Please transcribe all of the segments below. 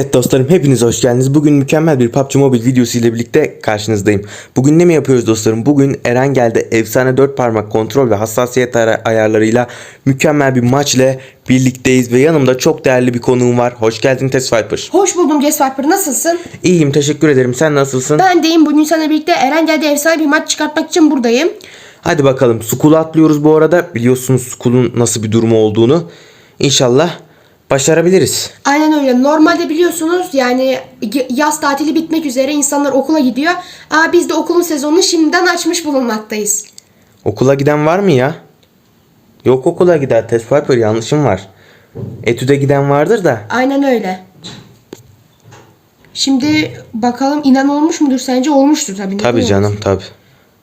Evet dostlarım hepiniz hoş geldiniz. Bugün mükemmel bir PUBG Mobile videosu ile birlikte karşınızdayım. Bugün ne mi yapıyoruz dostlarım? Bugün Eren geldi efsane 4 parmak kontrol ve hassasiyet ayarlarıyla mükemmel bir maç ile birlikteyiz ve yanımda çok değerli bir konuğum var. Hoş geldin Test Viper. Hoş buldum Jess Viper. Nasılsın? İyiyim teşekkür ederim. Sen nasılsın? Ben deyim. Bugün seninle birlikte Erengel'de efsane bir maç çıkartmak için buradayım. Hadi bakalım. Skull'u atlıyoruz bu arada. Biliyorsunuz Skull'un nasıl bir durumu olduğunu. İnşallah başarabiliriz. Aynen öyle. Normalde biliyorsunuz yani yaz tatili bitmek üzere insanlar okula gidiyor. Aa, biz de okulun sezonunu şimdiden açmış bulunmaktayız. Okula giden var mı ya? Yok okula gider. Test Viper yanlışım var. Etüde giden vardır da. Aynen öyle. Şimdi bakalım inan olmuş mudur sence? Olmuştur tabii. neden Tabii olmasın? canım tabii.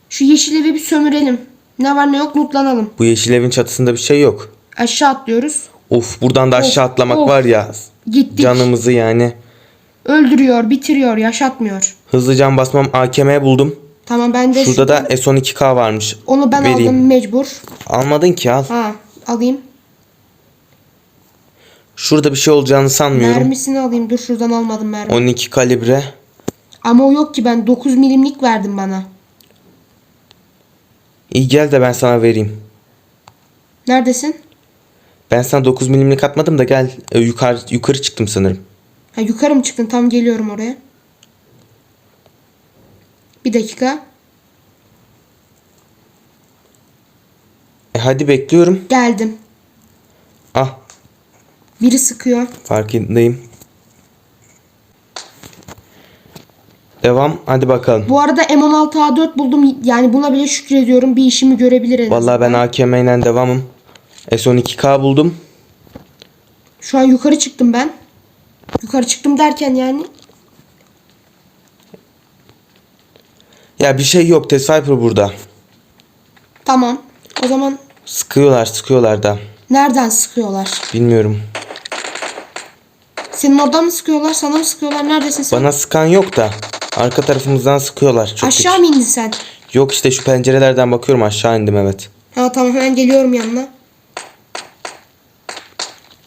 Şu yeşil evi bir sömürelim. Ne var ne yok lootlanalım. Bu yeşil evin çatısında bir şey yok. Aşağı atlıyoruz. Of buradan da aşağı Of, atlamak of. var ya. Gittik. Canımızı yani. Öldürüyor, bitiriyor, yaşatmıyor. Hızlı can basmam AKM buldum. Tamam ben de Şurada da S12K varmış. onu ben Vereyim. aldım mecbur. Almadın ki al. Ha alayım. Şurada bir şey olacağını sanmıyorum. Mermisini alayım. Dur şuradan almadım mermi. 12 kalibre. Ama o yok ki ben 9 milimlik verdim bana. İyi gel de ben sana vereyim. Neredesin? Ben sana 9 milimlik atmadım da gel e, yukarı yukarı çıktım sanırım. Ha yukarı mı çıktın? Tam geliyorum oraya. Bir dakika. E hadi bekliyorum. Geldim. Ah Biri sıkıyor. farkındayım. Devam hadi bakalım. Bu arada M16A4 buldum. Yani buna bile şükrediyorum. Bir işimi görebilir en Vallahi ben azından. AKM ile devamım. S12K buldum. Şu an yukarı çıktım ben. Yukarı çıktım derken yani. Ya bir şey yok Test Viper burada. Tamam. O zaman Sıkıyorlar sıkıyorlar da. nereden sıkıyorlar? Bilmiyorum. Senin oradan mı sıkıyorlar? Sana mı sıkıyorlar? Neredesin sen? Bana sıkan yok da. Arka tarafımızdan sıkıyorlar. Çok Aşağı mı indin sen? Yok işte şu pencerelerden bakıyorum aşağı indim evet. Ha tamam hemen geliyorum yanına.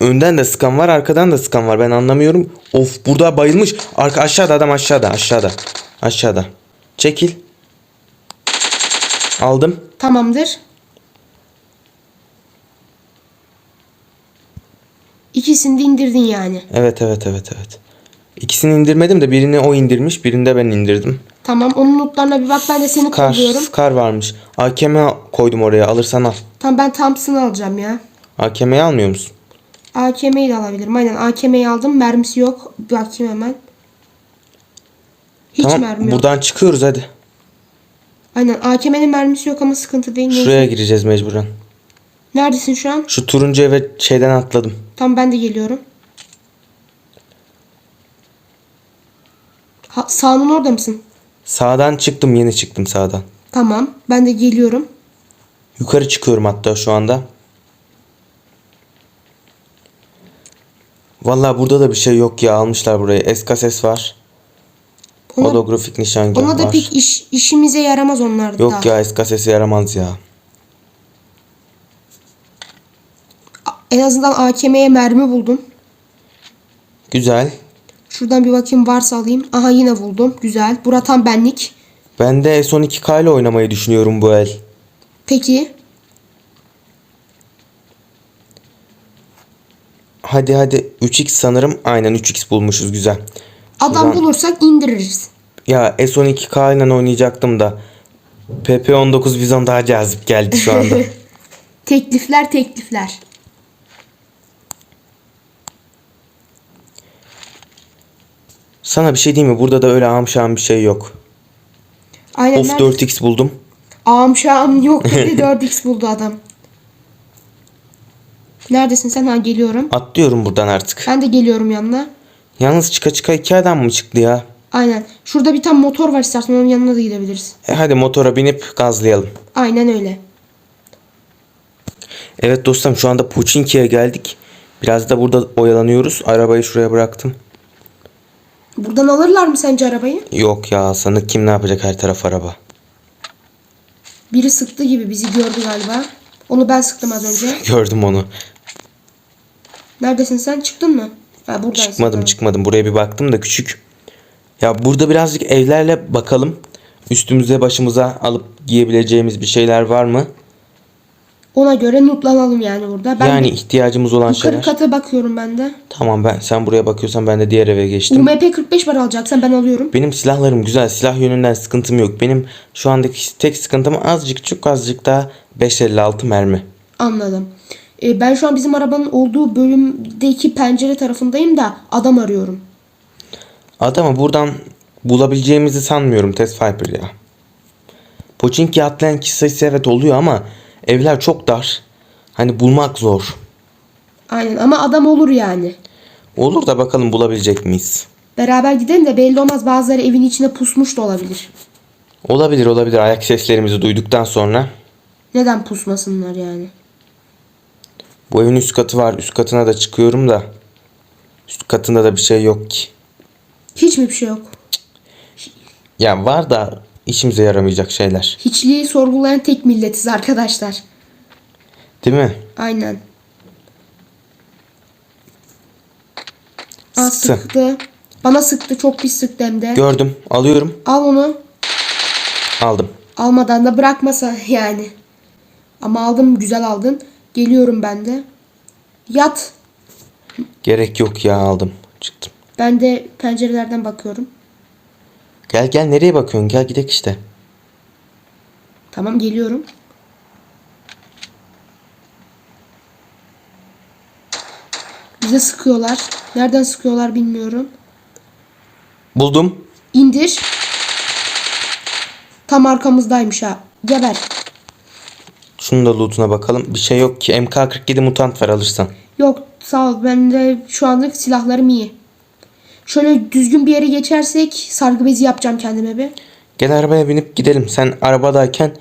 Önden de sıkan var arkadan da sıkan var ben anlamıyorum. Of burada bayılmış. Arka aşağıda adam aşağıda aşağıda. Aşağıda. Çekil. Aldım. Tamamdır. İkisini de indirdin yani. Evet evet evet evet. İkisini indirmedim de birini o indirmiş birini de ben indirdim. Tamam onun notlarına bir bak ben de seni Kar, kolluyorum. kar varmış. AKM koydum oraya alırsan al. Tamam ben Thompson'ı alacağım ya. AKM'yi almıyor musun? AKM'yi de alabilirim. Aynen AKM'yi aldım. Mermisi yok. Bakayım hemen. Hiç tamam mermi yok. buradan çıkıyoruz hadi. Aynen AKM'nin mermisi yok ama sıkıntı değil. Neyse. Şuraya gireceğiz mecburen. Neredesin şu an? Şu turuncu eve şeyden atladım. Tamam ben de geliyorum. Ha, sağının orada mısın? Sağdan çıktım yeni çıktım sağdan. Tamam. Ben de geliyorum. Yukarı çıkıyorum hatta şu anda. Vallahi burada da bir şey yok ya almışlar burayı. SKSS var. Ona, Holografik nişangah ona da var. pek iş, işimize yaramaz onlar da. Yok ya SKSS yaramaz ya. En azından AKM'ye mermi buldum. Güzel. Şuradan bir bakayım varsa alayım. Aha yine buldum. Güzel. Bura tam benlik. Ben de S12K ile oynamayı düşünüyorum bu el. Peki. Hadi hadi 3x sanırım. Aynen 3x bulmuşuz güzel. Adam bulursak indiririz. Ya S12K ile oynayacaktım da. PP19 Bizon daha cazip geldi şu anda. Teklifler teklifler. Sana bir şey diyeyim mi? Burada da öyle amşam bir şey yok. Aynen. Of nerede? 4x buldum. Ağam şahım yok dedi 4x buldu adam. Neredesin sen? Ha geliyorum. Atlıyorum buradan artık. Ben de geliyorum yanına. Yalnız çıka çıka iki adam mı çıktı ya? Aynen. Şurada bir tane motor var istersen onun yanına da gidebiliriz. E hadi motora binip gazlayalım. Aynen öyle. Evet dostlarım şu anda Puçinki'ye geldik. Biraz da burada oyalanıyoruz. Arabayı şuraya bıraktım. Buradan alırlar mı sence arabayı? Yok ya sana kim ne yapacak her taraf araba. Biri sıktı gibi bizi gördü galiba. Onu ben sıktım az önce. Gördüm onu. Neredesin sen? Çıktın mı? Ha buradan Çıkmadım tamam. çıkmadım. Buraya bir baktım da küçük. Ya burada birazcık evlerle bakalım. Üstümüze başımıza alıp giyebileceğimiz bir şeyler var mı? Ona göre notlanalım yani burada. Ben yani de ihtiyacımız olan yukarı şeyler. kata bakıyorum ben de. Tamam ben sen buraya bakıyorsan ben de diğer eve geçtim. UMP 45 var alacaksan ben alıyorum. Benim silahlarım güzel. Silah yönünden sıkıntım yok. Benim şu andaki tek sıkıntım azıcık çok azıcık daha 556 mermi. Anladım. Ee, ben şu an bizim arabanın olduğu bölümdeki pencere tarafındayım da adam arıyorum. Adamı buradan bulabileceğimizi sanmıyorum Test Viper ya. Pochinki atlayan kişi sayısı evet oluyor ama evler çok dar. Hani bulmak zor. Aynen ama adam olur yani. Olur da bakalım bulabilecek miyiz? Beraber gidelim de belli olmaz bazıları evin içine pusmuş da olabilir. Olabilir olabilir ayak seslerimizi duyduktan sonra. Neden pusmasınlar yani? Bu evin üst katı var. Üst katına da çıkıyorum da. Üst katında da bir şey yok ki. Hiç mi bir şey yok? Ya var da işimize yaramayacak şeyler. Hiçliği sorgulayan tek milletiz arkadaşlar. Değil mi? Aynen. Aa, Sıktı. sıktı. Bana sıktı. Çok pis sıktı hem de. Gördüm. Alıyorum. Al onu. Aldım. Almadan da bırakmasa yani. Ama aldım. Güzel aldın. Geliyorum ben de. Yat. Gerek yok ya aldım. Çıktım. Ben de pencerelerden bakıyorum. Gel gel nereye bakıyorsun? Gel gidek işte. Tamam geliyorum. Bize sıkıyorlar. Nereden sıkıyorlar bilmiyorum. Buldum. İndir. Tam arkamızdaymış ha. Geber. Şunun da lootuna bakalım. Bir şey yok ki. MK47 mutant var alırsan. Yok sağ ol. Ben de şu anlık silahlarım iyi. Şöyle düzgün bir yere geçersek sargı bezi yapacağım kendime bir. Gel arabaya binip gidelim. Sen arabadayken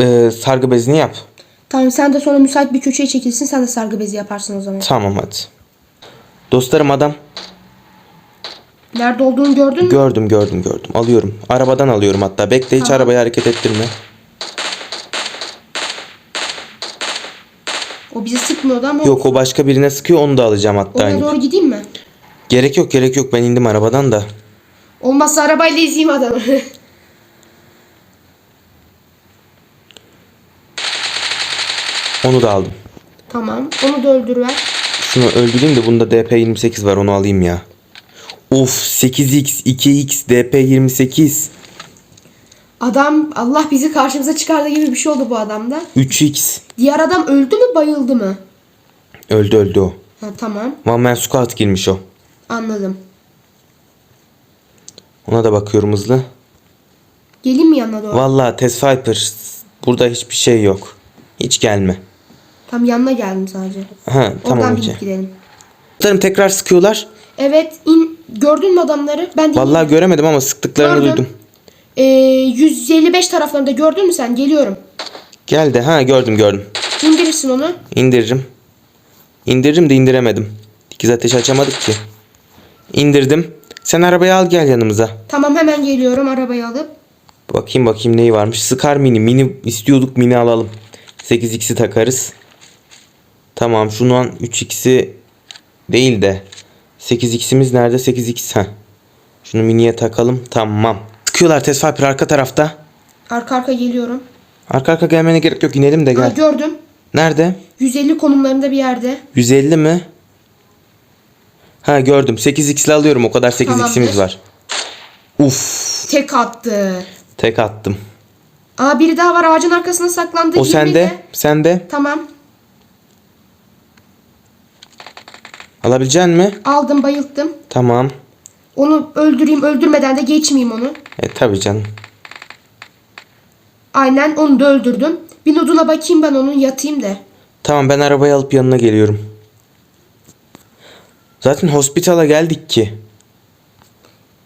e, sargı bezini yap. Tamam sen de sonra müsait bir köşeye çekilsin. Sen de sargı bezi yaparsın o zaman. Tamam hadi. Dostlarım adam. Nerede olduğunu gördün mü? Gördüm gördüm gördüm. Alıyorum. Arabadan alıyorum hatta. Bekle hiç Tamam. arabayı hareket ettirme. O bize sıkmıyordu ama Yok o başka birine sıkıyor onu da alacağım hatta. oraya aynı. doğru gideyim mi? Gerek yok gerek yok ben indim arabadan da. Olmazsa arabayla ezeyim adamı. Onu da aldım. tamam. Onu da öldürüver. Şunu öldüreyim de bunda DP28 var onu alayım ya. Of 8x 2x DP28 Adam Allah bizi karşımıza çıkardı gibi bir şey oldu bu adamda. 3x Diğer adam öldü mü bayıldı mı? öldü öldü o. Ha, tamam One man squad girmiş o. anladım. Ona da bakıyorum hızlı. Geleyim mi yanına doğru? Vallahi Test Viper burada hiçbir şey yok. Hiç gelme. Tam yanına geldim sadece. Ha Oradan tamam binip okey. gidelim. Dostlarım tekrar sıkıyorlar. Evet in gördün mü adamları? Ben de Vallahi göremedim ama sıktıklarını Gördüm. duydum. Ee, 155 taraflarında gördün mü sen? Geliyorum. Geldi ha gördüm gördüm. İndirirsin onu. İndiririm. İndiririm de indiremedim. İkiz ateş açamadık ki. İndirdim. Sen arabayı al gel yanımıza. Tamam hemen geliyorum arabayı alıp. Bakayım bakayım neyi varmış. Scar mini. Mini istiyorduk mini alalım. 8x'i takarız. Tamam şunu an 3x'i değil de 8x'imiz nerede? 8x ha. Şunu miniye takalım. Tamam. Sıkıyorlar Test arka tarafta. Arka arka geliyorum. Arka arka gelmene gerek yok. İnelim de gel. gördüm. Nerede? 150 konumlarında bir yerde. 150 mi? Ha gördüm. 8x'li alıyorum. O kadar 8x'imiz Tamamdır. var. Uf. Tek attı. Tek attım. Aa biri daha var ağacın arkasına saklandı. O sende. Sende. Tamam. Alabilecek mi? Aldım bayılttım. Tamam. Onu öldüreyim öldürmeden de geçmeyeyim onu. E tabi canım. Aynen onu da öldürdüm. Bir noduna bakayım ben onun yatayım da. Tamam ben arabayı alıp yanına geliyorum. Zaten hospitala geldik ki.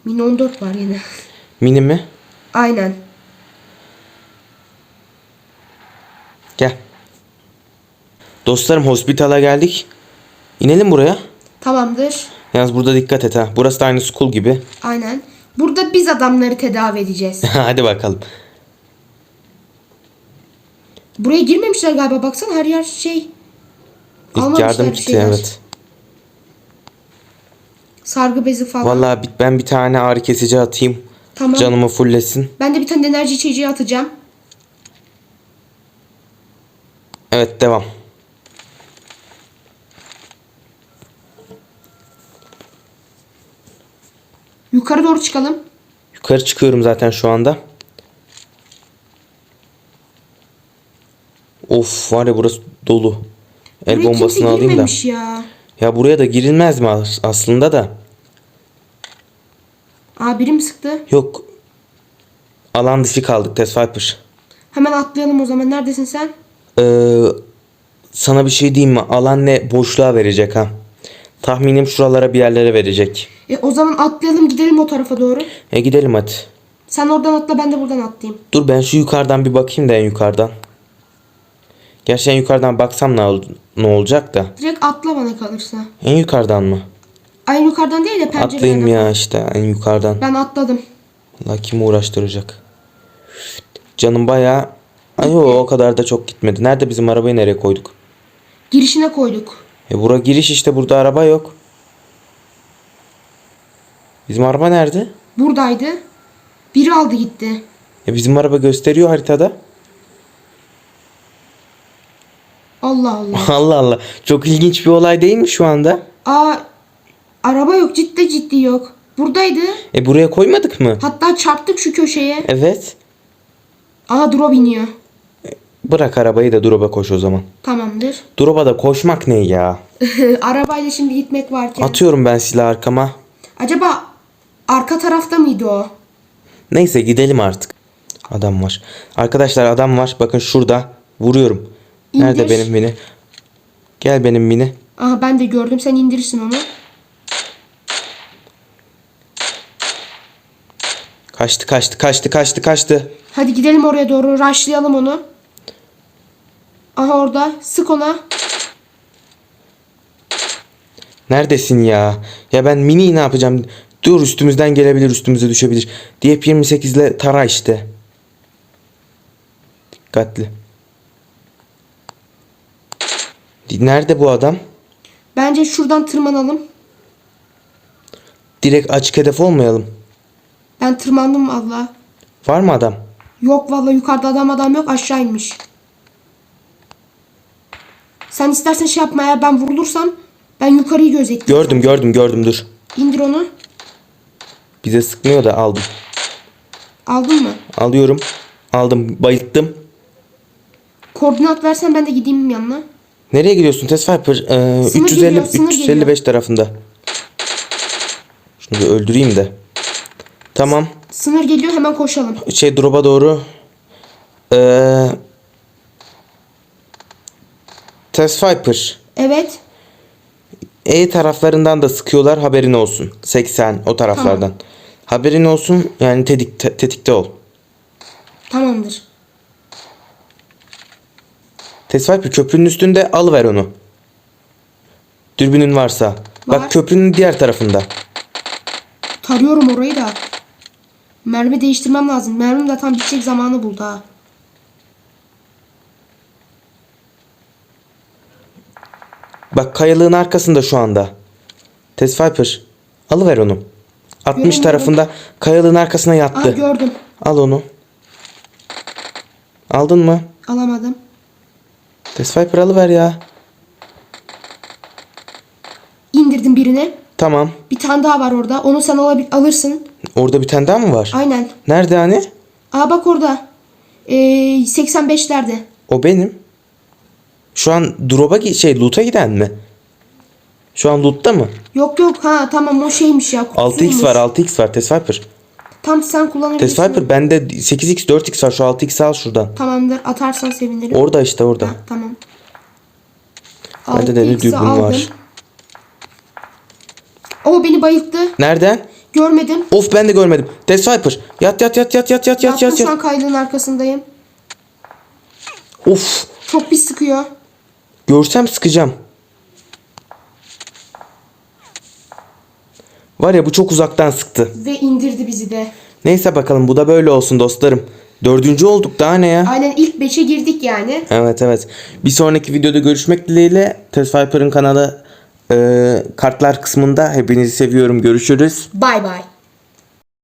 Min 14 var yine. Mini mi? Aynen. Gel. Dostlarım hospitala geldik. İnelim buraya. Tamamdır. Yalnız burada dikkat et ha. Burası da aynı school gibi. Aynen. Burada biz adamları tedavi edeceğiz. Hadi bakalım. Buraya girmemişler galiba baksana her yer şey. İlk Almamışlar yardım bir kiti şeyler. evet. Sargı bezi falan. Vallahi bir- ben bir tane ağrı kesici atayım. tamam. Canımı fullesin. Ben de bir tane enerji içeceği atacağım. Evet devam. Yukarı doğru çıkalım. Yukarı çıkıyorum zaten şu anda. Of var ya burası dolu. El Buraya kimse bombasını alayım da. girmemiş ya. Ya buraya da girilmez mi as- aslında da? Aa biri mi sıktı? Yok. Alan dışı kaldık Test Viper. Hemen atlayalım o zaman. Neredesin sen? Ee, sana bir şey diyeyim mi? Alan ne? Boşluğa verecek ha. Tahminim şuralara bir yerlere verecek. E, o zaman atlayalım gidelim o tarafa doğru. E gidelim hadi. Sen oradan atla ben de buradan atlayayım. Dur ben şu yukarıdan bir bakayım da en yukarıdan. Gerçi en yukarıdan baksam ne, ol- ne olacak da. Direkt atla bana kalırsa. En yukarıdan mı? Ay yukarıdan değil de pencereden. Atlayayım ya işte en yukarıdan. Ben atladım. Allah kim uğraştıracak? Canım bayağı... Ay o, o kadar da çok gitmedi. Nerede bizim arabayı nereye koyduk? Girişine koyduk. E bura giriş işte burada araba yok. Bizim araba nerede? Buradaydı. Biri aldı gitti. E bizim araba gösteriyor haritada. Allah Allah. Allah Allah. Çok ilginç bir olay değil mi şu anda? Aa araba yok ciddi ciddi yok. Buradaydı. E buraya koymadık mı? Hatta çarptık şu köşeye. Evet. Aha drop iniyor. Bırak arabayı da drop'a koş o zaman. Tamamdır. Drop'a da koşmak ne ya? Arabayla şimdi gitmek varken. Atıyorum ben silahı arkama. Acaba arka tarafta mıydı o? Neyse gidelim artık. Adam var. Arkadaşlar adam var. Bakın şurada. Vuruyorum. Nerede İndir. benim mini? Gel benim mini. Aha ben de gördüm sen indirirsin onu. Kaçtı kaçtı kaçtı kaçtı kaçtı. Hadi gidelim oraya doğru rushlayalım onu. Aha orada sık ona. Neredesin ya? Ya ben mini ne yapacağım? Dur üstümüzden gelebilir üstümüze düşebilir. Diyep 28 ile tara işte. Dikkatli. Nerede bu adam? Bence şuradan tırmanalım. Direkt açık hedef olmayalım. Ben tırmandım valla. Var mı adam? Yok valla yukarıda adam adam yok aşağı inmiş. Sen istersen şey yapma ya ben vurulursam ben yukarıyı gözetleyeyim. Gördüm gördüm gördüm dur. İndir onu. Bize sıkmıyor da aldım. Aldın mı? Alıyorum. Aldım. Bayılttım. Koordinat versen ben de gideyim yanına. Nereye gidiyorsun Test Viper? Ee, Sınır 350 geliyor, sınır 355 tarafında. Şunu bir öldüreyim de. Tamam. Sınır geliyor hemen koşalım. Şey drop'a doğru. Ee, Test Viper. Evet. E taraflarından da sıkıyorlar haberin olsun. 80 o taraflardan. Haberin olsun yani tetik, te- tetikte ol. Tamamdır. Test Viper köprünün üstünde alıver onu. Dürbünün varsa. Var. Bak köprünün diğer tarafında. Tarıyorum orayı da. Mermi değiştirmem lazım. Mermim de tam bitecek zamanı buldu ha. Bak kayalığın arkasında şu anda. Test Viper. Alıver onu. 60 Göremiyorum. tarafında kayalığın arkasına Aa yattı. gördüm. Al onu. Aldın mı? Alamadım. Test Viper alıver ya. İndirdim birini. Tamam. Bir tane daha var orada. Onu sen alabil- alırsın. Orada bir tane daha mı var? Aynen. Nerede hani? Aa bak orada. Ee, 85'lerde. O benim. Şu an drop'a gi- şey loot'a giden mi? Şu an loot'ta mı? Yok yok ha tamam o şeymiş ya. 6x kutusuymuş. var 6x var Viper. Tam sen kullanabilirsin. Test Viper bende 8x 4x var şu 6x al şuradan. Tamamdır atarsan sevinirim. Orada işte orada. Ha, tamam. Bende de 6x'i dürbün aldım. var. O beni bayılttı. Nereden? Görmedim. Of ben de görmedim. Test Viper. Yat yat yat yat yat yat yat yat. şu an yat. kaydığın arkasındayım. Of. Çok pis sıkıyor. Görsem sıkacağım. Var ya bu çok uzaktan sıktı. Ve indirdi bizi de. Neyse bakalım bu da böyle olsun dostlarım. Dördüncü olduk daha ne ya? Aynen ilk 5'e girdik yani. Evet evet. Bir sonraki videoda görüşmek dileğiyle. Test Viper'ın kanalı e, kartlar kısmında. Hepinizi seviyorum. Görüşürüz. Bay bay.